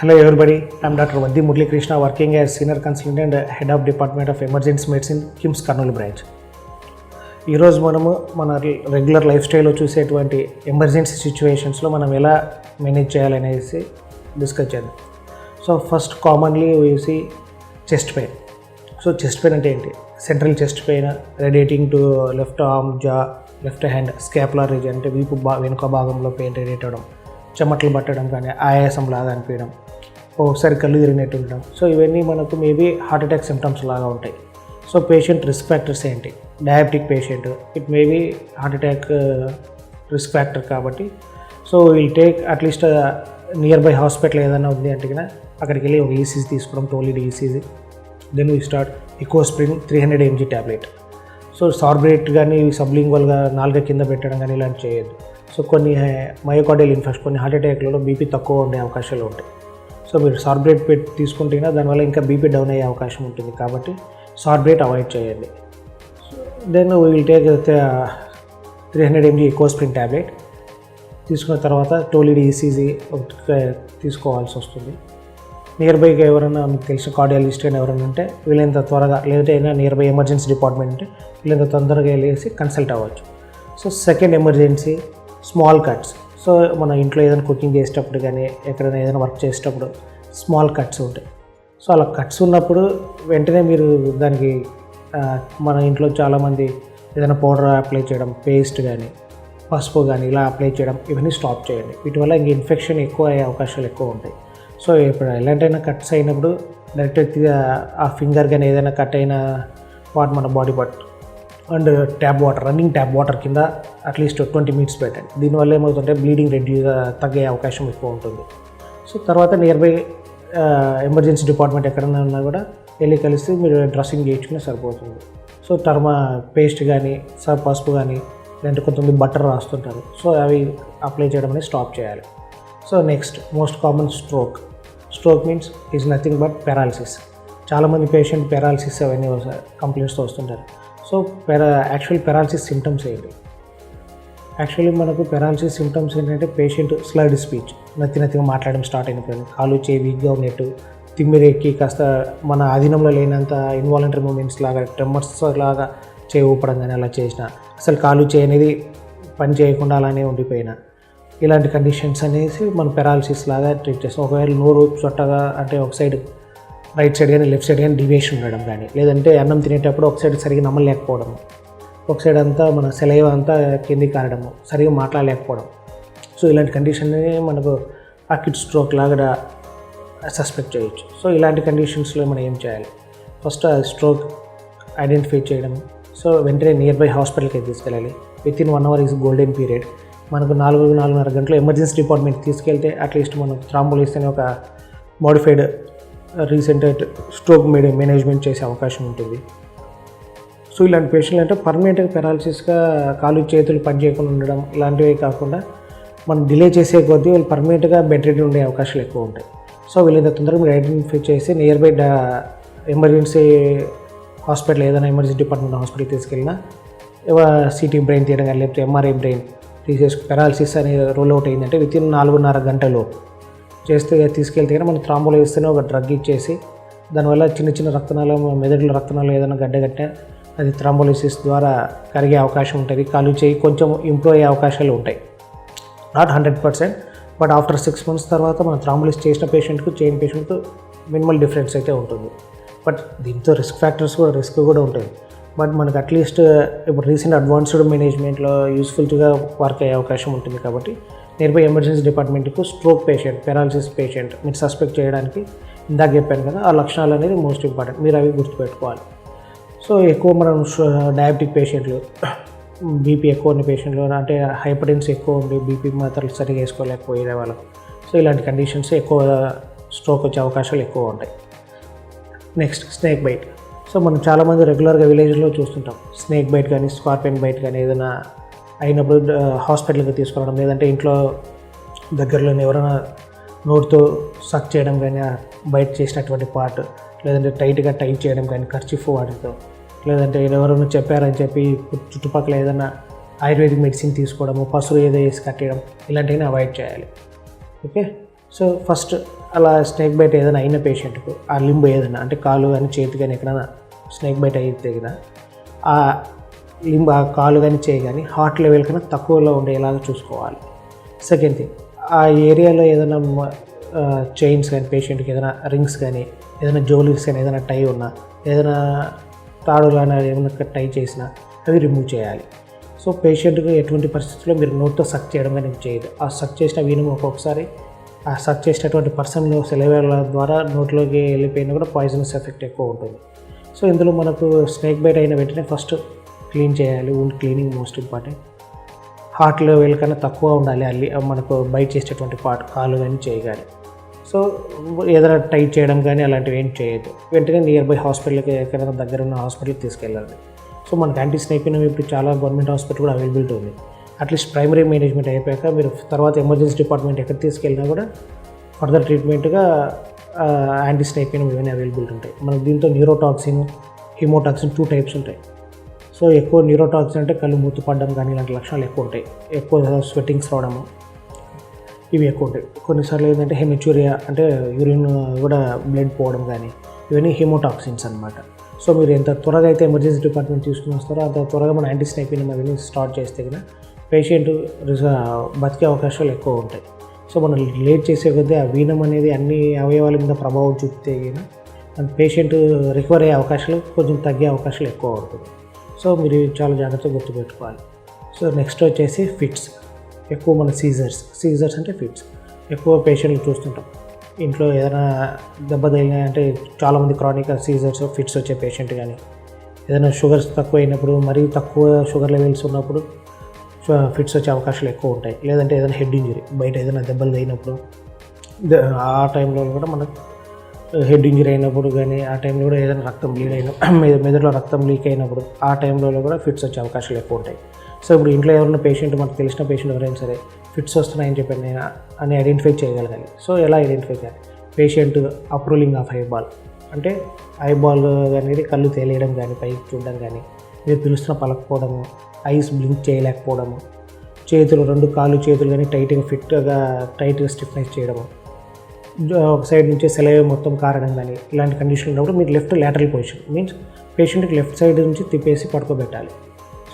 Hello everybody, I'm Dr. Vadi Murli Krishna working as Senior Consultant and Head of Department of Emergency Medicine, KIMS Kurnool branch ఈరోజు మనము మన regular life స్టైల్లో చూసేటువంటి emergency సిచ్యువేషన్స్లో మనం ఎలా మేనేజ్ చేయాలనేసి డిస్కస్ చేద్దాం. సో ఫస్ట్ కామన్లీ వేసి chest pain so chest pain అంటే ఏంటి? Central chest pain radiating to left arm jaw left hand scapular region అంటే వీపు బా వెనుక భాగంలో పెయిన్ రేడియేట్ అవ్వడం చెమటలు పట్టడం కానీ ఆయాసం లాగా అనిపించడం ఒకసారి కళ్ళు తిరిగినట్టు ఉంటాం సో ఇవన్నీ మనకు మేబీ హార్ట్ అటాక్ సిమ్టమ్స్ లాగా ఉంటాయి. సో పేషెంట్ రిస్క్ ఫ్యాక్టర్స్ ఏంటి? Diabetic patient it maybe heart attack risk factor కాబట్టి. So will take at least nearby hospital ఏదైనా ఉంది అంటే కనుక అక్కడికి వెళ్ళి ఒక ఈసీజీ తీసుకోవడం టోలిడ్ ECG then we start Ecosprin three hundred MG tablet so Sorbitrate కానీ సబ్లింగ్వల్గా నాలుగ కింద పెట్టడం కానీ ఇలాంటి చేయొద్దు. సో కొన్ని uh, మయోకార్డియల్ ఇన్ఫెక్షన్ కొన్ని హార్ట్ అటాక్లలో బీపీ తక్కువ ఉండే అవకాశాలు ఉంటాయి. సో మీరు సార్బ్రేట్ పెట్టి తీసుకుంటేనే దానివల్ల ఇంకా బీపీ డౌన్ అయ్యే అవకాశం ఉంటుంది కాబట్టి సార్బ్రేట్ అవాయిడ్ చేయండి. Then will take three hundred MG Ecosprin tablet తీసుకున్న తర్వాత టోలిడ్ ఈసీజీ uh, తీసుకోవాల్సి వస్తుంది. నియర్ బైగా ఎవరైనా మీకు తెలిసిన కార్డియాలజిస్ట్ అయినా ఎవరైనా ఉంటే వీలైనంత త్వరగా లేదంటే అయినా నియర్ బై ఎమర్జెన్సీ డిపార్ట్మెంట్ ఉంటే వీలైనంత తొందరగా వెళ్ళేసి కన్సల్ట్ అవ్వచ్చు. So second emergency small cuts so మన ఇంట్లో ఏదైనా కుకింగ్ చేసేటప్పుడు కానీ ఎక్కడైనా ఏదైనా వర్క్ చేసేటప్పుడు స్మాల్ కట్స్ ఉంటాయి. సో అలా కట్స్ ఉన్నప్పుడు వెంటనే మీరు దానికి మన ఇంట్లో చాలామంది ఏదైనా పౌడర్ అప్లై చేయడం పేస్ట్ కానీ పసుపు కానీ ఇలా అప్లై చేయడం ఇవన్నీ స్టాప్ చేయండి. వీటి వల్ల ఇంక ఇన్ఫెక్షన్ ఎక్కువ అయ్యే అవకాశాలు ఎక్కువ ఉంటాయి. సో ఇప్పుడు ఎలాంటైనా కట్స్ అయినప్పుడు డైరెక్ట్ ఆ ఫింగర్ కానీ ఏదైనా కట్ అయిన వాటి మన body part and tap water running tap water కింద అట్లీస్ట్ ట్వంటీ మినిట్స్ పెట్టండి దీనివల్ల ఏమవుతుంటే బ్లీడింగ్ రెడ్యూస్ తగ్గే అవకాశం ఎక్కువ ఉంటుంది. సో తర్వాత నియర్ బై ఎమర్జెన్సీ డిపార్ట్మెంట్ ఎక్కడైనా ఉన్నా కూడా వెళ్ళి కలిసి మీరు డ్రెస్సింగ్ చేయించుకునే సరిపోతుంది. సో టర్మ పేస్ట్ కానీ సర్ పసుపు కానీ లేదంటే కొంతమంది బటర్ రాస్తుంటారు. సో అవి అప్లై చేయడం అనేది స్టాప్ చేయాలి. So next most common stroke stroke means is nothing but paralysis చాలామంది పేషెంట్ పెరాలసిస్ అవన్నీ కంప్లైంట్స్తో వస్తుంటారు. సో పెరా యాక్చువల్ పెరాలసిస్ సిమ్టమ్స్ ఏంటి? యాక్చువల్లీ మనకు పెరాలసిస్ సిమ్టమ్స్ ఏంటంటే పేషెంట్ స్లర్డ్ స్పీచ్ నత్తి నత్తిగా మాట్లాడడం స్టార్ట్ అయినప్పుడు కాలు చేయి వీక్గా ఉన్నట్టు తిమ్మిరెక్కి కాస్త మన ఆధీనంలో లేనంత ఇన్వాలంటరీ మూమెంట్స్ లాగా ట్రెమ్మర్స్ లాగా చేయి ఊపడం కానీ అలా చేసిన. అసలు కాలు చేయి అనేది పని చేయకుండా అలానే ఉండిపోయిన. ఇలాంటి కండిషన్స్ అనేసి మనం పెరాలసిస్ లాగా ట్రీట్ చేస్తాం. ఒకవేళ నోరు చొట్టగా అంటే ఒక సైడ్ రైట్ సైడ్ కానీ లెఫ్ట్ సైడ్ కానీ డివియేషన్ ఉండడం కానీ లేదంటే అన్నం తినేటప్పుడు ఒక సైడ్ సరిగ్గా నమ్మలేకపోవడం ఒక సైడ్ అంతా మన సెలైవ్ అంతా కిందికి కారడము సరిగా మాట్లాడలేకపోవడం. సో ఇలాంటి కండిషన్ని మనకు అకిడ్ స్ట్రోక్ లాగా సస్పెక్ట్ చేయొచ్చు. సో ఇలాంటి కండిషన్స్లో మనం ఏం చేయాలి? ఫస్ట్ స్ట్రోక్ ఐడెంటిఫై చేయడం. సో వెంటనే నియర్ బై హాస్పిటల్కి తీసుకెళ్ళాలి. Within one hour is golden period. మనకు నాలుగు నాలుగున్నర గంటలు ఎమర్జెన్సీ డిపార్ట్మెంట్ తీసుకెళ్తే అట్లీస్ట్ మనం థ్రాంబోలిస్ అనే ఒక మోడిఫైడ్ రీసెంట్ స్ట్రోక్ మేనేజ్మెంట్ చేసే అవకాశం ఉంటుంది. సో ఇలాంటి పేషెంట్లు అంటే పర్మనెంట్గా పెరాలసిస్గా కాలు చేతులు పని చేయకుండా ఉండడం ఇలాంటివి కాకుండా మనం డిలే చేసే కొద్దీ వాళ్ళు పర్మనెంట్గా బెడ్ రెడీ ఉండే అవకాశాలు ఎక్కువ ఉంటాయి. సో వీళ్ళంత తొందరగా మీరు ఐడెంటిఫై చేసి నియర్ బై ఎమర్జెన్సీ హాస్పిటల్ ఏదైనా ఎమర్జెన్సీ డిపార్ట్మెంట్ హాస్పిటల్ తీసుకెళ్ళినా సిటీ బ్రెయిన్ తీయడం కానీ లేకపోతే ఎంఆర్ఐ బ్రెయిన్ తీసేసి పెరాలసిస్ అనే రోల్ అవుట్ అయిందంటే విత్ ఇన్ నాలుగున్నర గంటలో చేస్తే తీసుకెళ్తే కానీ మనం త్రాంబోలో వేస్తేనే ఒక డ్రగ్ ఇచ్చేసి దానివల్ల చిన్న చిన్న రక్తనాలు మెదడులో రక్తనాలు ఏదైనా గడ్డగట్టే అది థ్రాంబోలిసిస్ ద్వారా కరిగే అవకాశం ఉంటుంది. కాలు చేయి కొంచెం ఇంప్రూవ్ అయ్యే అవకాశాలు ఉంటాయి. Not hundred percent but after six months తర్వాత మనం థ్రాంబోలిస్ చేసిన పేషెంట్కు చేయని పేషెంట్కు మినిమల్ డిఫరెన్స్ అయితే ఉంటుంది. బట్ దీంతో రిస్క్ ఫ్యాక్టర్స్ కూడా రిస్క్ కూడా ఉంటుంది. బట్ మనకు అట్లీస్ట్ ఇప్పుడు రీసెంట్ అడ్వాన్స్డ్ మేనేజ్మెంట్లో యూస్ఫుల్గా వర్క్ అయ్యే అవకాశం ఉంటుంది కాబట్టి నియర్ ఎమర్జెన్సీ డిపార్ట్మెంట్కు స్ట్రోక్ పేషెంట్ పెరాలసిస్ పేషెంట్ మీరు సస్పెక్ట్ చేయడానికి ఇందాక చెప్పాను కదా ఆ లక్షణాలు అనేది మోస్ట్ ఇంపార్టెంట్ మీరు అవి గుర్తుపెట్టుకోవాలి. సో ఎక్కువ మనం డయాబెటిక్ పేషెంట్లు బీపీ ఎక్కువ ఉన్న పేషెంట్లు అంటే హైపర్టెన్స్ ఎక్కువ ఉండి బీపీ మాత్రలు సరిగా వేసుకోలేకపోయే వాళ్ళకు. సో ఇలాంటి కండిషన్స్ ఎక్కువ స్ట్రోక్ వచ్చే అవకాశాలు ఎక్కువ ఉంటాయి. నెక్స్ట్ స్నేక్ బైట్ సో మనం చాలామంది రెగ్యులర్గా విలేజ్లో చూస్తుంటాం. స్నేక్ బైట్ కానీ స్కార్పియన్ బైట్ కానీ ఏదైనా అయినప్పుడు హాస్పిటల్కి తీసుకురావడం లేదంటే ఇంట్లో దగ్గరలోనే ఎవరైనా నోటితో సక్ చేయడం కానీ బయట చేసినటువంటి పార్ట్ లేదంటే టైట్గా టైట్ చేయడం కానీ ఖర్చిఫ్ వాటితో లేదంటే ఎవరైనా చెప్పారని చెప్పి చుట్టుపక్కల ఏదైనా ఆయుర్వేదిక్ మెడిసిన్ తీసుకోవడము పసురు ఏదో వేసి కట్టేయడం ఇలాంటివన్నీ అవాయిడ్ చేయాలి. ఓకే? సో ఫస్ట్ అలా స్నేక్ బైట్ ఏదైనా అయిన పేషెంట్కు ఆ లింబ్ ఏదైనా అంటే కాలు కానీ చేతి కానీ ఎక్కడైనా స్నేక్ బైట్ అయితే కదా ఆ లింబ కాలు కానీ చేయి కానీ హార్ట్ లెవెల్ కన్నా తక్కువలో ఉండేలాగా చూసుకోవాలి. సెకండ్ థింగ్ ఆ ఏరియాలో ఏదైనా చైన్స్ కానీ పేషెంట్కి ఏదైనా రింగ్స్ కానీ ఏదైనా జ్యువెలరీస్ కానీ ఏదైనా టై ఉన్నా ఏదైనా తాడు కానీ ఏమైనా టై చేసినా అవి రిమూవ్ చేయాలి. సో పేషెంట్కి ఎటువంటి పరిస్థితుల్లో మీరు నోట్తో సక్ చేయడం కానీ చేయదు. ఆ సక్ చేసిన వీణం ఒక్కొక్కసారి ఆ సక్ చేసినటువంటి పర్సన్ సెలవేల ద్వారా నోట్లోకి వెళ్ళిపోయినా కూడా పాయిజనస్ ఎఫెక్ట్ ఎక్కువ ఉంటుంది. సో ఇందులో మనకు స్నేక్ బైట్ అయిన వెంటనే ఫస్ట్ క్లీన్ చేయాలి wound cleaning most important heart level కన్నా తక్కువ ఉండాలి అల్లి మనకు బైట్ చేసేటువంటి పార్ట్ కాలు కానీ చేయగాలి సో ఏదైనా టైట్ చేయడం కానీ అలాంటివి ఏం చేయొద్దు. వెంటనే నియర్ బై హాస్పిటల్కి ఎక్కడైనా దగ్గర ఉన్న హాస్పిటల్కి తీసుకెళ్ళాలి. సో మనకి యాంటీ స్నేకిన్ ఇప్పుడు చాలా గవర్నమెంట్ హాస్పిటల్ కూడా అవైలబిలిటీ ఉంది. అట్లీస్ట్ ప్రైమరీ మేనేజ్మెంట్ అయిపోయాక మీరు తర్వాత ఎమర్జెన్సీ డిపార్ట్మెంట్ ఎక్కడ తీసుకెళ్ళినా కూడా ఫర్దర్ ట్రీట్మెంట్గా యాంటీ స్నేకిన్ ఇవన్నీ అవైలబిలిటీ ఉంటాయి. మనకు దీంతో న్యూరోటాక్సిన్ హిమోటాక్సిన్ టూ టైప్స్ ఉంటాయి. సో ఎక్కువ న్యూరోటాక్సిన్ అంటే కళ్ళు మూతుపడడం కానీ ఇలాంటి లక్షణాలు ఎక్కువ ఉంటాయి. ఎక్కువ స్వెట్టింగ్స్ రావడము ఇవి ఎక్కువ ఉంటాయి. కొన్నిసార్లు ఏంటంటే హెమిచ్యూరియా అంటే యూరిన్ కూడా బ్లడ్ పోవడం కానీ ఇవన్నీ హిమోటాక్సిన్స్ అనమాట సో మీరు ఎంత త్వరగా అయితే ఎమర్జెన్సీ డిపార్ట్మెంట్ తీసుకుని వస్తారో అంత త్వరగా మన యాంటీస్నైపిన్ అవన్నీ స్టార్ట్ చేస్తే కదా పేషెంట్ బతికే అవకాశాలు ఎక్కువ ఉంటాయి. సో మనం లేట్ చేసే కొద్దీ ఆ వీనం అనేది అన్ని అవయవాల మీద ప్రభావం చూపితే కన్నా పేషెంట్ రికవర్ అయ్యే అవకాశాలు కొంచెం తగ్గే అవకాశాలు ఎక్కువ అవుతుంది సో మీరు చాలా జాగ్రత్తగా గుర్తుపెట్టుకోవాలి. సో నెక్స్ట్ వచ్చేసి ఫిట్స్. ఎక్కువ మన సీజర్స్. సీజర్స్ అంటే ఫిట్స్. ఎక్కువ పేషెంట్లు చూస్తుంటాం. ఇంట్లో ఏదైనా దెబ్బ తగిలినా అంటే చాలామంది క్రానిక్ సీజర్స్ ఫిట్స్ వచ్చే పేషెంట్ కానీ ఏదైనా షుగర్స్ తక్కువ అయినప్పుడు మరీ తక్కువ షుగర్ లెవెల్స్ ఉన్నప్పుడు ఫిట్స్ వచ్చే అవకాశాలు ఎక్కువ ఉంటాయి. లేదంటే ఏదైనా హెడ్ ఇంజరీ బయట ఏదైనా దెబ్బలు తగినప్పుడు ద- ఆ టైంలో కూడా మనకు హెడ్ ఇంజరీ అయినప్పుడు కానీ ఆ టైంలో కూడా ఏదైనా రక్తం బ్లీడ్ అయిన మెదడులో రక్తం లీక్ అయినప్పుడు ఆ టైంలో కూడా ఫిట్స్ వచ్చే అవకాశాలు ఎక్కువ ఉంటాయి. సో ఇప్పుడు ఇంట్లో ఎవరైనా పేషెంట్ మనకు తెలిసిన పేషెంట్ ఎవరైనా సరే ఫిట్స్ వస్తున్నాయని చెప్పి అని ఐడెంటిఫై చేయగలగాలి. సో ఎలా ఐడెంటిఫై చేయాలి? పేషెంట్ అప్రూలింగ్ ఆఫ్ ఐబాల్ అంటే ఐబాల్ అనేది కళ్ళు తేలేయడం కానీ పైకి చూడడం కానీ మీరు పిలుస్తున్న పలకపోవడము ఐస్ బ్లింక్ చేయలేకపోవడము చేతులు రెండు కాళ్ళు చేతులు కానీ టైట్గా ఫిట్గా టైట్గా స్టిఫ్నెస్ చేయడము ఒక సైడ్ నుంచి సెలవు మొత్తం కారడం కానీ ఇలాంటి కండిషన్ ఉన్నప్పుడు మీరు లెఫ్ట్ లాటరల్ పొజిషన్ మీన్స్ పేషెంట్కి లెఫ్ట్ సైడ్ నుంచి తిప్పేసి పడుకోబెట్టాలి.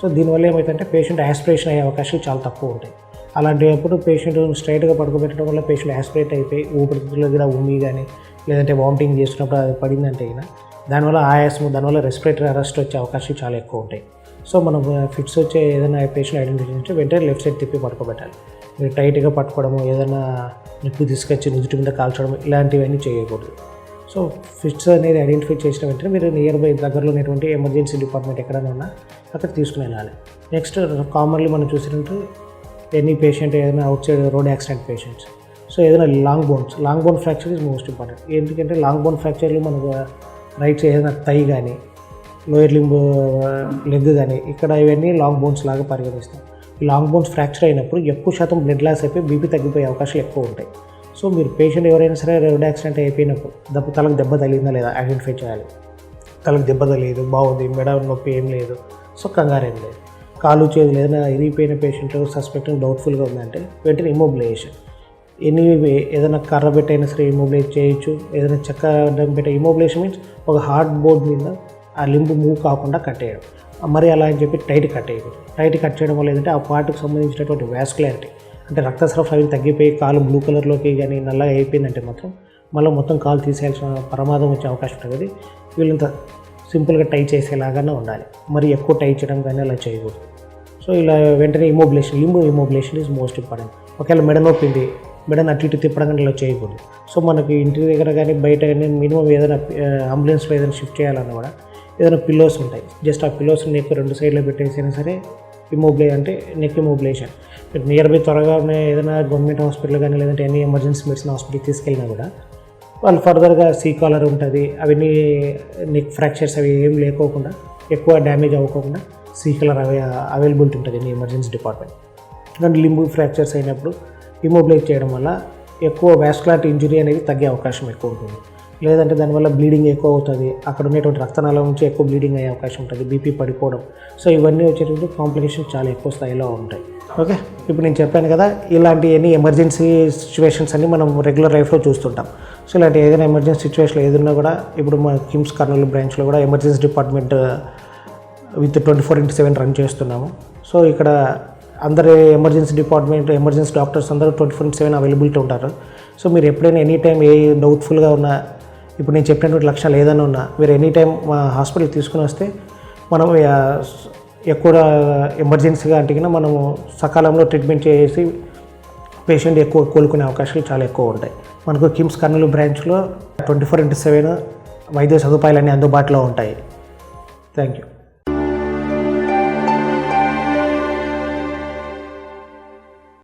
సో దీనివల్ల ఏమైతే పేషెంట్ యాస్పిరేషన్ అయ్యే అవకాశాలు చాలా తక్కువ ఉంటాయి. అలాంటప్పుడు పేషెంట్ స్ట్రైట్గా పడుకోబెట్టడం వల్ల పేషెంట్ యాస్పిరేట్ అయిపోయి ఊపిరితిత్తుల దగ్గర ఉమ్మి కానీ లేదంటే వామిటింగ్ చేసినప్పుడు అది పడిందంటే అయినా దానివల్ల ఆయాసం దానివల్ల రెస్పిరేటరీ అరెస్ట్ వచ్చే అవకాశాలు చాలా ఎక్కువ ఉంటాయి. సో మనం ఫిట్స్ వచ్చే ఏదైనా పేషెంట్ ఐడెంటిఫై చేస్తే వెంటనే లెఫ్ట్ సైడ్ తిప్పి పడుకోబెట్టాలి. మీరు టైట్గా పట్టుకోవడము ఏదైనా నిప్పు తీసుకొచ్చి నుదుటి మీద కాల్చడం ఇలాంటివన్నీ చేయకూడదు. సో ఫిట్స్ అనేది ఐడెంటిఫై చేసిన వెంటనే మీరు నియర్ బై దగ్గరలో ఉన్నటువంటి ఎమర్జెన్సీ డిపార్ట్మెంట్ ఎక్కడైనా ఉన్నా అక్కడ తీసుకుని వెళ్ళాలి. నెక్స్ట్ కామన్లీ మనం చూసినట్టు ఎనీ పేషెంట్ ఏదైనా outside road accident patients. So ఏదైనా long bones long bone fracture is most important. ఎందుకంటే లాంగ్ బోన్ ఫ్రాక్చర్లు మనకు రైట్స్ ఏదైనా తై కానీ లోయర్ లింబ్ లెగ్ కానీ ఇక్కడ ఇవన్నీ లాంగ్ బోన్స్ లాగా పరిగణిస్తాం. లాంగ్ బోన్స్ ఫ్రాక్చర్ అయినప్పుడు ఎక్కువ శాతం బ్లడ్ లాస్ అయిపోయి బీపీ తగ్గిపోయే అవకాశాలు ఎక్కువ ఉంటాయి. సో మీరు పేషెంట్ ఎవరైనా సరే రోడ్ యాక్సిడెంట్ అయిపోయినప్పుడు దెబ్బ తలకు దెబ్బ తగిలిందా లేదా ఐడెంటిఫై చేయాలి. తలకు దెబ్బ తగలేదు బాగుంది మెడ నొప్పి ఏం లేదు సో కంగారు ఏం లేదు. కాలు చేతులు ఏదైనా ఇరిగిపోయిన పేషెంట్ సస్పెక్టింగ్ డౌట్ఫుల్గా ఉందంటే వెంటనే ఇమోబిలైజేషన్ ఎనీ ఏదైనా కర్ర పెట్టైనా సరే ఇమోబిలైజ్ చేయొచ్చు. ఏదైనా చెక్క పెట్టే ఇమోబిలేషన్ మీన్స్ ఒక హార్డ్ బోర్డ్ మీద ఆ లింబు మూవ్ కాకుండా కట్టేయడం. మరి అలా అని చెప్పి టైట్ కట్ కట్టేయకూడదు టైట్ కట్ చేయడం వల్ల ఏంటంటే ఆ పార్ట్కి సంబంధించినటువంటి వ్యాస్కులారిటీ అంటే రక్త సరఫరా అవి తగ్గిపోయి కాలు బ్లూ కలర్లోకి కానీ నల్లగా అయిపోయిందంటే మాత్రం మళ్ళీ మొత్తం కాలు తీసేయాల్సిన ప్రమాదం వచ్చే అవకాశం ఉంటుంది. వీళ్ళంత సింపుల్గా టై చేసేలాగానే ఉండాలి. మరి ఎక్కువ టై చేయడం కానీ అలా చేయకూడదు. సో ఇలా వెంటనే immobilisation limb immobilisation is most important ఒకవేళ మెడ నొప్పింది మెడను అటు ఇటు తిప్పడం కానీ ఇలా చేయకూడదు. సో మనకి ఇంటి దగ్గర కానీ బయట కానీ మినిమం ఏదైనా అంబులెన్స్లో ఏదైనా షిఫ్ట్ చేయాలన్నా కూడా ఏదైనా పిల్లోస్ ఉంటాయి. జస్ట్ ఆ పిల్లోస్ నెక్ రెండు సైడ్లో పెట్టేసినా సరే ఇమోబిలే అంటే నెక్ ఇమోబిలేషన్ నియర్ బై త్వరగా ఉన్న ఏదైనా గవర్నమెంట్ హాస్పిటల్ కానీ లేదంటే ఎనీ ఎమర్జెన్సీ మెడిసిన్ హాస్పిటల్కి తీసుకెళ్ళినా కూడా వాళ్ళు ఫర్దర్గా సీ కాలర్ ఉంటుంది అవన్నీ నెక్ ఫ్రాక్చర్స్ అవి ఏం లేకోకుండా ఎక్కువ డ్యామేజ్ అవ్వకుండా సీ కలర్ అవి అవైలబిలిటీ ఉంటుంది ఎనీ ఎమర్జెన్సీ డిపార్ట్మెంట్ కానీ లింబు ఫ్రాక్చర్స్ అయినప్పుడు ఇమోబిలైజ్ చేయడం వల్ల ఎక్కువ వ్యాస్కులార్ ఇంజురీ అనేది తగ్గే అవకాశం ఎక్కువ ఉంటుంది. లేదంటే దానివల్ల బ్లీడింగ్ ఎక్కువ అవుతుంది. అక్కడ ఉన్నటువంటి రక్తనాళం నుంచి ఎక్కువ బ్లీడింగ్ అయ్యే అవకాశం ఉంటుంది బీపీ పడిపోవడం. సో ఇవన్నీ వచ్చేటువంటి కాంప్లికేషన్ చాలా ఎక్కువ స్థాయిలో ఉంటాయి. ఓకే ఇప్పుడు నేను చెప్పాను కదా ఇలాంటి ఎన్ని ఎమర్జెన్సీ సిచ్యువేషన్స్ అన్ని మనం రెగ్యులర్ లైఫ్లో చూస్తుంటాం. సో ఇలాంటి ఏదైనా ఎమర్జెన్సీ సిచ్యువేషన్ ఏదైనా కూడా ఇప్పుడు మన కిమ్స్ కర్నూలు బ్రాంచ్లో కూడా emergency department with twenty four into seven run చేస్తున్నాము. సో ఇక్కడ అందరు ఎమర్జెన్సీ డిపార్ట్మెంట్ ఎమర్జెన్సీ డాక్టర్స్ అందరూ twenty four into seven availability ఉంటారు. సో మీరు ఎప్పుడైనా ఎనీ టైం ఏ డౌట్ఫుల్గా ఉన్న ఇప్పుడు నేను చెప్పినటువంటి లక్షణాలు ఏదైనా ఉన్నా మీరు ఎనీ టైం మా హాస్పిటల్ తీసుకుని వస్తే మనం ఎక్కువ ఎమర్జెన్సీగా అంటే మనము సకాలంలో ట్రీట్మెంట్ చేసి పేషెంట్ ఎక్కువ కోలుకునే అవకాశాలు చాలా ఎక్కువ ఉంటాయి. మనకు కిమ్స్ కర్నూలు బ్రాంచ్లో ట్వంటీ ఫోర్ ఇంటూ సెవెన్ వైద్య సదుపాయాలన్నీ అందుబాటులో ఉంటాయి. Thank you